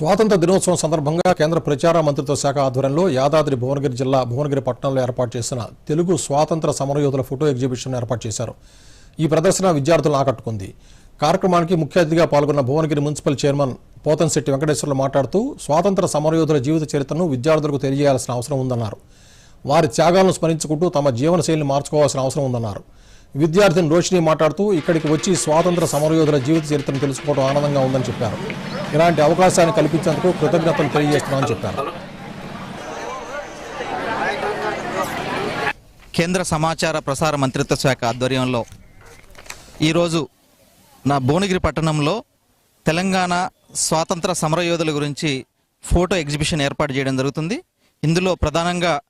స్వాతంత్ర దినోత్సవం సందర్భంగా కేంద్ర ప్రచార మంత్రిత్వ శాఖ ఆధ్వర్యంలో యాదాద్రి భువనగిరి జిల్లా భువనగిరి పట్టణంలో ఏర్పాటు చేసిన తెలుగు స్వాతంత్ర సమరయోధుల ఫోటో ఎగ్జిబిషన్ ఏర్పాటు చేశారు. ఈ ప్రదర్శన విద్యార్థులను ఆకట్టుకుంది. కార్యక్రమానికి ముఖ్య అతిథిగా పాల్గొన్న భువనగిరి మున్సిపల్ చైర్మన్ పోతన్శెట్టి వెంకటేశ్వర్లు మాట్లాడుతూ స్వాతంత్ర సమరయోధుల జీవిత చరిత్రను విద్యార్థులకు తెలియజేయాల్సిన అవసరం ఉందన్నారు. వారి త్యాగాలను స్మరించుకుంటూ తమ జీవనశైలిని మార్చుకోవాల్సిన అవసరం ఉందన్నారు. విద్యార్థిని రోషిని మాట్లాడుతూ ఇక్కడికి వచ్చి స్వాతంత్ర సమరయోధుల జీవిత చరిత్రను తెలుసుకోవడం ఆనందంగా ఉందని చెప్పారు. ఇలాంటి అవకాశాన్ని కల్పించేందుకు కృతజ్ఞతలు తెలియజేస్తున్నామని చెప్పారు. కేంద్ర సమాచార ప్రసార మంత్రిత్వ శాఖ ఆధ్వర్యంలో ఈరోజు నా భువనగిరి పట్టణంలో తెలంగాణ స్వాతంత్ర సమరయోధుల గురించి ఫోటో ఎగ్జిబిషన్ ఏర్పాటు చేయడం జరుగుతుంది. ఇందులో ప్రధానంగా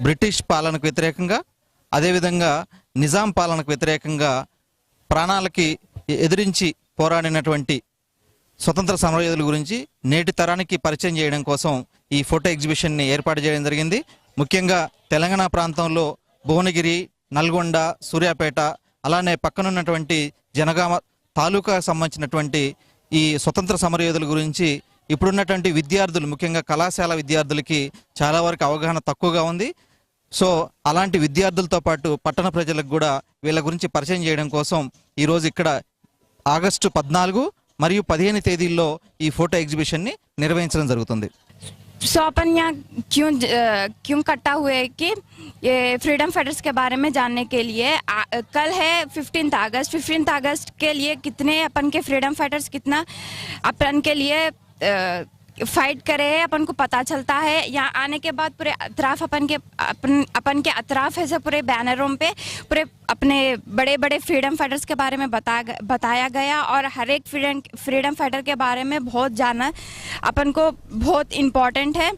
బ్రిటిష్ పాలనకు వ్యతిరేకంగా అదేవిధంగా నిజాం పాలనకు వ్యతిరేకంగా ప్రాణాలకి ఎదిరించి పోరాడినటువంటి స్వతంత్ర సమరయోధుల గురించి నేటి తరానికి పరిచయం చేయడం కోసం ఈ ఫోటో ఎగ్జిబిషన్ని ఏర్పాటు చేయడం జరిగింది. ముఖ్యంగా తెలంగాణ ప్రాంతంలో భువనగిరి నల్గొండ సూర్యాపేట అలానే పక్కనున్నటువంటి జనగామ తాలూకా సంబంధించినటువంటి ఈ స్వతంత్ర సమరయోధుల గురించి ఇప్పుడున్నటువంటి విద్యార్థులు ముఖ్యంగా కళాశాల విద్యార్థులకి చాలా వరకు అవగాహన తక్కువగా ఉంది. సో అలాంటి విద్యార్థులతో పాటు పట్టణ ప్రజలకు కూడా వీళ్ళ గురించి పరిచయం చేయడం కోసం ఈరోజు ఇక్కడ ఆగస్టు పద్నాలుగు మరియు పదిహేను తేదీల్లో ఈ ఫోటో ఎగ్జిబిషన్ని నిర్వహించడం జరుగుతుంది सो अपन यहाँ क्यों अ, क्यों इकट्ठा हुए कि ये फ्रीडम फाइटर्स के बारे में जानने के लिए आ, कल है फिफ्टींथ अगस्त फिफ्टींथ अगस्त के लिए कितने अपन के फ्रीडम फाइटर्स कितना अपन के लिए फाइट करे है अपन को पता चलता है। यहाँ आने के बाद पूरे अतराफ अपन के, अपन अपन के अतराफ ऐसे पूरे बैनरों पे। पूरे अपने बड़े बड़े फ्रीडम फाइटर्स के बारे में बता बताया गया और हर एक फ्रीडम फ्रीडम फाइटर के बारे में बहुत जाना अपन को बहुत इम्पोर्टेंट है।